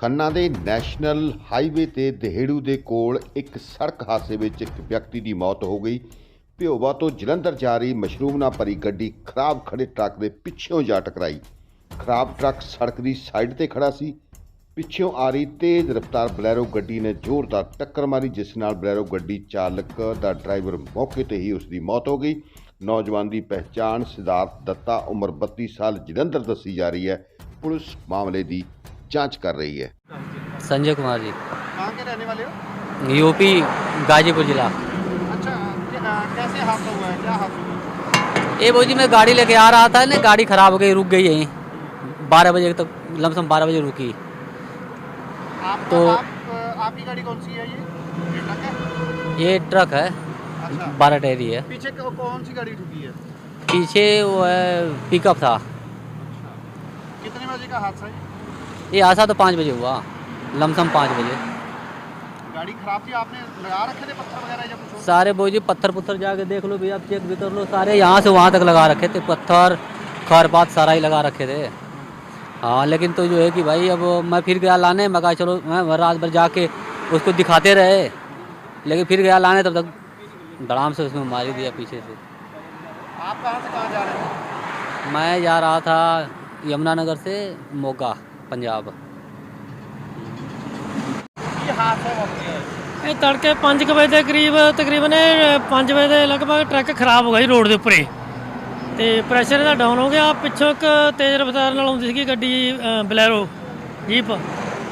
ਖੰਨਾ ਦੇ national highway ਤੇ ਦਹੇੜੂ ਦੇ ਕੋਲ ਇੱਕ ਸੜਕ ਹਾਦਸੇ ਵਿੱਚ ਇੱਕ ਵਿਅਕਤੀ ਦੀ ਮੌਤ ਹੋ ਗਈ। ਭਿਓਵਾ ਤੋਂ ਜਲੰਧਰ ਜਾ ਰਹੀ ਮਸ਼ਰੂਮ ਨਾਲ ਭਰੀ ਗੱਡੀ ਖਰਾਬ ਖੜੇ ਟਰੱਕ ਦੇ ਪਿੱਛੋਂ ਜਾ ਟਕਰਾਈ। ਖਰਾਬ ਟਰੱਕ ਸੜਕ ਦੀ ਸਾਈਡ ਤੇ ਖੜਾ ਸੀ। ਪਿੱਛੋਂ ਆ ਰਹੀ ਤੇਜ਼ ਰਫ਼ਤਾਰ ਬਲੈਰੋ ਗੱਡੀ ਨੇ ਜ਼ੋਰਦਾਰ ਟੱਕਰ ਮਾਰੀ, ਜਿਸ ਨਾਲ ਬਲੈਰੋ ਗੱਡੀ ਚਾਲਕ ਦਾ ਡਰਾਈਵਰ ਮੌਕੇ ਤੇ ਹੀ ਉਸ ਦੀ ਮੌਤ ਹੋ ਗਈ। ਨੌਜਵਾਨ ਦੀ ਪਹਿਚਾਣ ਸਿਧਾਰਥ ਦੱਤਾ, ਉਮਰ 32 ਸਾਲ ਜਲੰਧਰ ਦੱਸੀ ਜਾ ਰਹੀ ਹੈ। ਪੁਲਿਸ ਮਾਮਲੇ ਦੀ जाँच कर रही है। संजय कुमार जी। कहाँ के रहने वाले हो? यूपी गाजीपुर जिला। अच्छा कैसे हादसा हुआ है? क्या हादसा ये बोजी मैं गाड़ी लेके आ रहा था ना गाड़ी खराब हो गई रुक गई यहीं। बारह बजे तक लमसम बारह बजे रुकी। तो आपकी गाड़ी कौन सी है ये? ये ट्रक है? अच्छा। बारह टहरी है। पीछे कौन सी गाड़ी ठुकी है? पीछे वो है पिकअप था। अच्छा। कितने बजे का हादसा है? ये आशा तो पाँच बजे हुआ। लमसम पाँच बजे। गाड़ी खराब थी आपने लगा रखे थे पत्थर वगैरह और? सारे जी पत्थर पुत्थर जाके देख लो भैया चेक भी कर लो सारे यहाँ से वहाँ तक लगा रखे थे पत्थर खरपात सारा ही लगा रखे थे। हाँ लेकिन तो जो है कि भाई अब मैं फिर गया लाने मैं कहा चलो मैं रात भर जाके उसको दिखाते रहे। लेकिन फिर गया लाने तब तक धड़ाम से उसमें मारी दिया पीछे से। आप कहाँ से कहाँ जा रहे हैं मैं जा रहा था यमुनानगर से मोगा। ਪੰਜਾਬ। ਕੀ ਹਾਦਸਾ ਵਾਪਰਿਆ ਇਹ ਤੜਕੇ 5 ਵਜੇ ਦੇ ਕਰੀਬ ਤਕਰੀਬਨ 5 ਵਜੇ ਦੇ ਲਗਭਗ ਟਰੱਕ ਖਰਾਬ ਹੋ ਗਿਆ ਜੀ ਰੋਡ ਦੇ ਉੱਪਰੇ। ਤੇ ਪ੍ਰੈਸ਼ਰ ਇਹਦਾ ਡਾਊਨ ਹੋ ਗਿਆ। ਪਿੱਛੋਂ ਇੱਕ ਤੇਜ਼ ਰਫ਼ਤਾਰ ਨਾਲ ਆਉਂਦੀ ਸੀਗੀ ਗੱਡੀ ਬਲੈਰੋ ਜੀਪ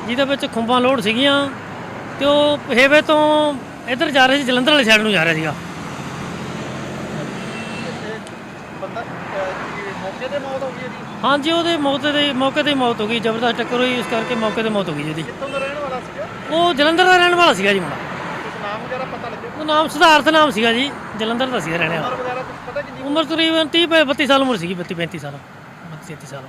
ਜਿਹਦੇ ਵਿੱਚ ਖੁੰਬਾਂ ਲੋਡ ਸੀਗੀਆਂ। ਤੇ ਉਹ ਹੇਵੇ ਤੋਂ ਇੱਧਰ ਜਾ ਰਹੇ ਸੀ ਜਲੰਧਰ ਵਾਲੀ ਸਾਈਡ ਨੂੰ ਜਾ ਰਿਹਾ ਸੀਗਾ। ਬੰਦਾ ਮੌਕੇ ਤੇ ਮੌਤ ਹੋ ਗਈ ਜੀ? ਉਹਦੇ ਮੌਤ ਦੇ ਮੌਕੇ ਤੇ ਮੌਤ ਹੋ ਗਈ ਜ਼ਬਰਦਸਤ ਟੱਕਰ ਹੋਈ ਇਸ ਕਰਕੇ ਮੌਕੇ ਤੇ ਮੌਤ ਹੋ ਗਈ ਜੀ ਉਹਦੀ। ਉਹ ਜਲੰਧਰ ਦਾ ਰਹਿਣ ਵਾਲਾ ਸੀਗਾ ਜੀ ਮੁੰਡਾ। ਉਹ ਨਾਮ ਸਿਧਾਰਥ ਨਾਮ ਸੀਗਾ ਜੀ ਜਲੰਧਰ ਦਾ ਸੀਗਾ ਰਹਿਣ ਵਾਲਾ। ਉਮਰ ਵਗੈਰਾ ਕੁਝ ਪਤਾ ਕਿ ਉਮਰ ਤਕਰੀਬਨ 30 32 ਸਾਲ ਉਮਰ ਸੀਗੀ 32 35 ਸਾਲ 32 ਸਾਲ।